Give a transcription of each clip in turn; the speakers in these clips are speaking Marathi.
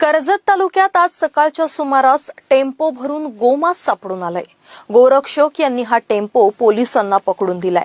कर्जत तालुक्यात आज सकाळच्या सुमारास टेम्पो भरून गोमास सापडून आलाय. गोरक्षक यांनी हा टेम्पो पोलिसांना पकडून दिलाय.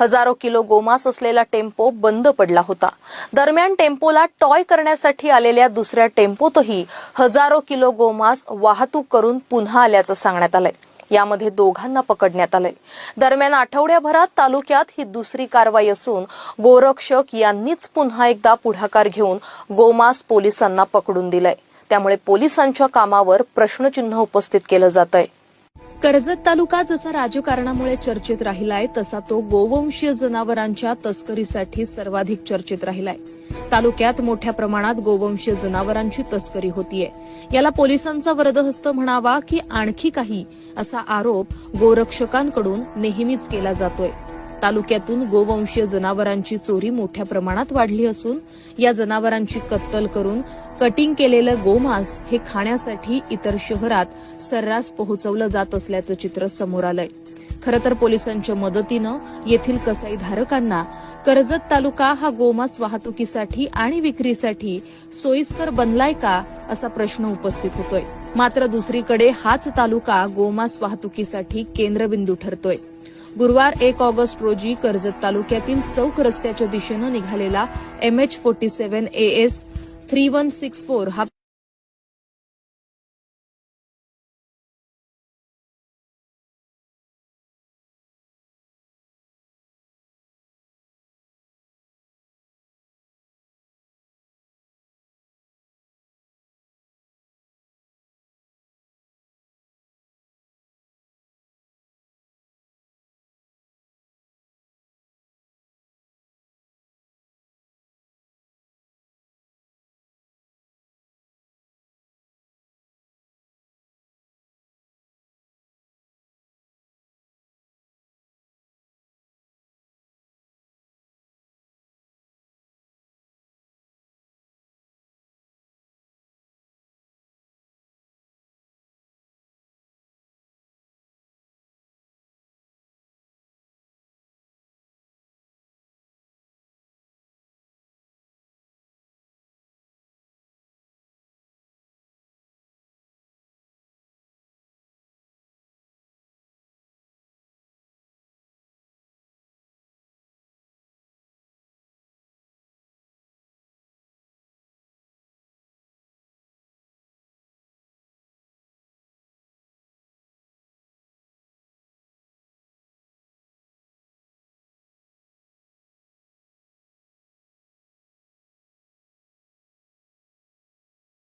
हजारो किलो गोमास असलेला टेम्पो बंद पडला होता. दरम्यान टेम्पोला टॉय करण्यासाठी आलेल्या दुसऱ्या टेम्पोतही हजारो किलो गोमास वाहतूक करून पुन्हा आल्याचं सांगण्यात आलंय. यामध्ये दोघांना पकडण्यात आलंय. दरम्यान आठवड्याभरात तालुक्यात ही दुसरी कारवाई असून गोरक्षक यांनीच पुन्हा एकदा पुढाकार घेऊन गोमास पोलिसांना पकडून दिलंय. त्यामुळे पोलिसांच्या कामावर प्रश्नचिन्ह उपस्थित केलं जात आहे कर्जत तालुका जसा राजकारणामुळे चर्चेत राहिलाय तसा तो गोवंशीय जनावरांच्या तस्करीसाठी सर्वाधिक चर्चेत राहिलाय. तालुक्यात मोठ्या प्रमाणात गोवंशीय जनावरांची तस्करी होतीये. याला पोलिसांचा वरदहस्त म्हणावा की आणखी काही असा आरोप गोरक्षकांकडून नेहमीच केला जातोय. तालुक्यातून गोवंशीय जनावरांची चोरी मोठ्या प्रमाणात वाढली असून या जनावरांची कत्तल करून कटिंग केलेलं गोमांस हे खाण्यासाठी इतर शहरात सर्रास पोहोचवलं जात असल्याचं चित्र समोर आलंय. खरं तर पोलिसांच्या मदतीनं येथील कसाई धारकांना कर्जत तालुका हा गोमांस वाहतुकीसाठी आणि विक्रीसाठी सोयीस्कर बनलाय का असा प्रश्न उपस्थित होतोय. मात्र दुसरीकडे हाच तालुका गोमांस वाहतुकीसाठी केंद्रबिंदू ठरतोय. गुरुवार एक ऑगस्ट रोजी कर्जत तालुक्यातील चौक रस्त्याच्या दिशेनं निघालेला M H forty seven A S three one six four हा